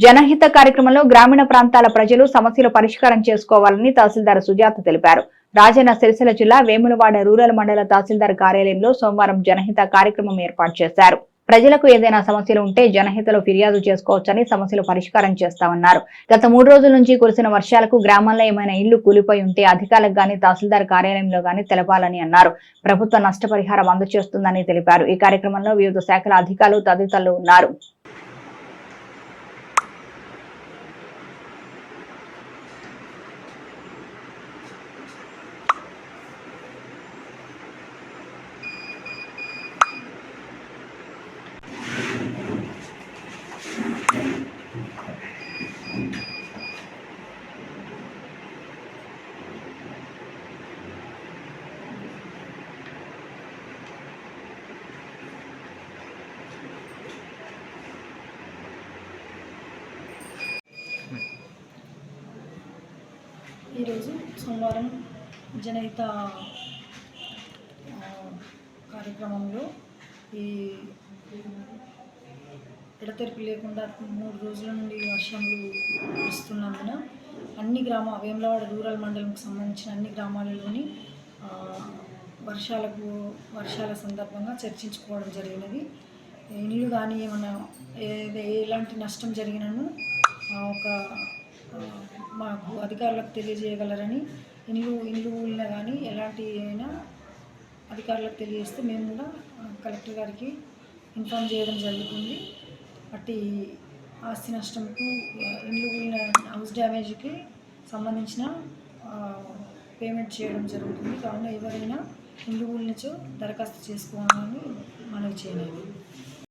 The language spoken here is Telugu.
జనహిత కార్యక్రమంలో గ్రామీణ ప్రాంతాల ప్రజలు సమస్యలు పరిష్కారం చేసుకోవాలని తహసీల్దార్ సుజాత తెలిపారు. రాజన్న సిరిసిల్ల జిల్లా వేములవాడ రూరల్ మండల తహసీల్దార్ కార్యాలయంలో సోమవారం జనహిత కార్యక్రమం ఏర్పాటు చేశారు. ప్రజలకు ఏదైనా సమస్యలు ఉంటే జనహితలో ఫిర్యాదు చేసుకోవచ్చని సమస్యలు పరిష్కారం చేస్తామన్నారు. గత మూడు రోజుల నుంచి కురిసిన వర్షాలకు గ్రామాల్లో ఏమైనా ఇళ్ళు కూలిపోయి ఉంటే అధికారులకు గాని తహసీల్దార్ కార్యాలయంలో గాని తెలపాలని అన్నారు. ప్రభుత్వ నష్టపరిహారం అందజేస్తుందని తెలిపారు. ఈ కార్యక్రమంలో వివిధ శాఖల అధికారులు తదితరులు ఉన్నారు. ఈరోజు సోమవారం జనహిత కార్యక్రమంలో ఈ ఎడతెరిపి లేకుండా మూడు రోజుల నుండి వర్షాలు కురుస్తున్నందున అన్ని గ్రామ వేములవాడ రూరల్ మండలంకి సంబంధించిన అన్ని గ్రామాలలోని వర్షాలకు వర్షాల సందర్భంగా చర్చించుకోవడం జరిగినది. ఇల్లు కానీ ఏమైనా ఏ- ఎలాంటి నష్టం జరిగినను ఒక మాకు అధికారులకు తెలియజేయగలరని ఇల్లు ఇల్లు ఊళ్ళ కానీ ఎలాంటి అయినా అధికారులకు తెలియజేస్తే మేము కూడా కలెక్టర్ గారికి ఇన్ఫామ్ చేయడం జరుగుతుంది. అట్టి ఆస్తి నష్టంకు ఇండ్లు ఇల్లు ఊళ్ళ హౌస్ డ్యామేజ్కి సంబంధించిన పేమెంట్ చేయడం జరుగుతుంది. కావున ఎవరైనా ఇల్లు ఊళ్ళ నుంచో దరఖాస్తు చేసుకోవాలని మనవి చేయలేదు.